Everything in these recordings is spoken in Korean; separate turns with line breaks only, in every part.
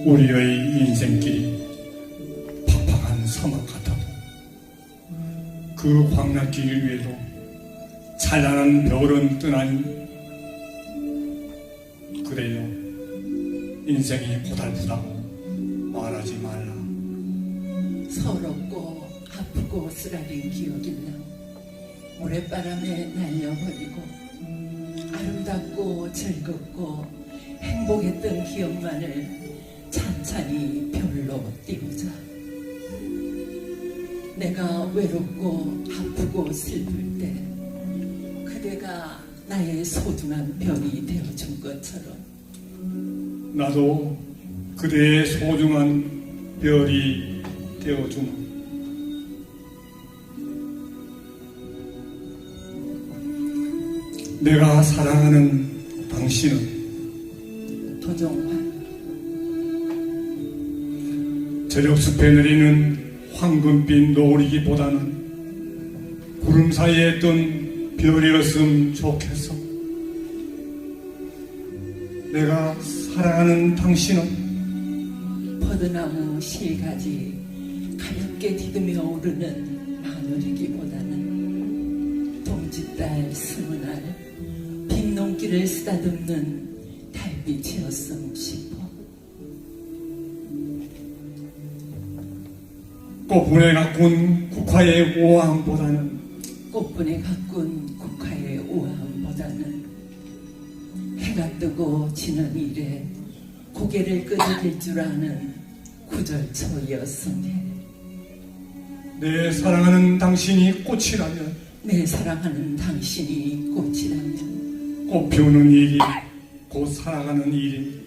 우리의 인생길이 팍팍한 사막 같아도 그 광락길 위에도 찬란한 별은 뜨나니? 그래요. 인생이 고달프다고 말하지 말라.
서럽고 아프고 쓰라린 기억이 나. 모래바람에 날려버리고 아름답고 즐겁고 행복했던 기억만을 찬찬히 별로 띄우자. 내가 외롭고 아프고 슬플 때 그대가 나의 소중한 별이 되어준 것처럼
나도 그대의 소중한 별이 되어주마 내가 사랑하는 당신은
도종환
저녁숲에 내리는 황금빛 노을이기보다는 구름 사이에 뜬 별이었으면 좋겠어. 내가 사랑하는 당신은
버드나무 실가지 가볍게 디듬여 오르는 마늘이기보다는 동짓달 스무 날 빈농길을 쓰다듬는 달빛이었음 싶어
꽃분에 가꾼 국화의 오함보다는
꽃분에 가꾼 국화의 우아함보다는 해가 뜨고 지는 일에 고개를 끄덕일 줄 아는 구절초였음 해.
내 사랑하는 당신이 꽃이라면
내 사랑하는 당신이 꽃이라면
꽃 피우는 일이 곧 사랑하는 일이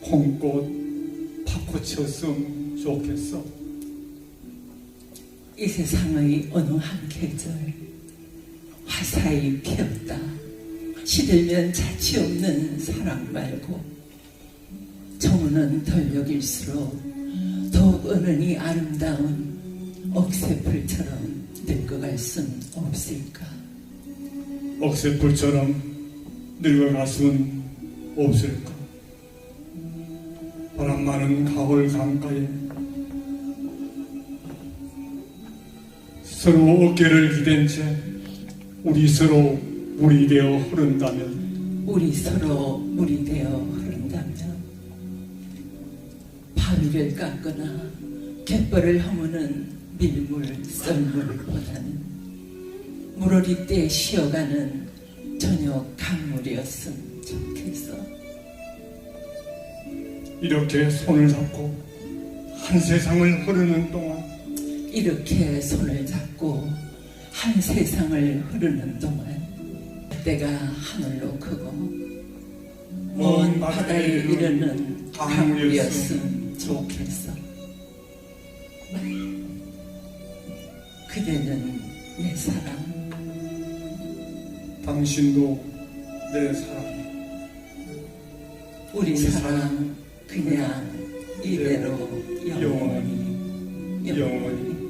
콩꽃 팥꽃이었으면 좋겠어.
이 세상의 어느 한 계절 화사히 피었다 시들면 자취 없는 사랑 말고 정오는 덜력일수록 더욱 은은히 아름다운 억새풀처럼 늙어갈 순 없을까
억새불처럼 늙어갈 수는 없을까? 바람 많은 가을 강가에 서로 어깨를 기댄 채 우리 서로 물이 되어 흐른다면
우리 서로 물이 되어 흐른다면 바위를 깎거나 갯벌을 허무는 밀물 썰물보다는 물어리 때 쉬어가는 저녁 강물이었음 좋겠어
이렇게 손을 잡고 한 세상을 흐르는 동안
이렇게 손을 잡고 한 세상을 흐르는 동안 때가 하늘로 크고 먼 바다에 이르는 강물이었음. 좋겠어. 그대는 내 사랑.
당신도 내 사랑.
우리
우리
사랑 그냥 이대로 영원히.
영원히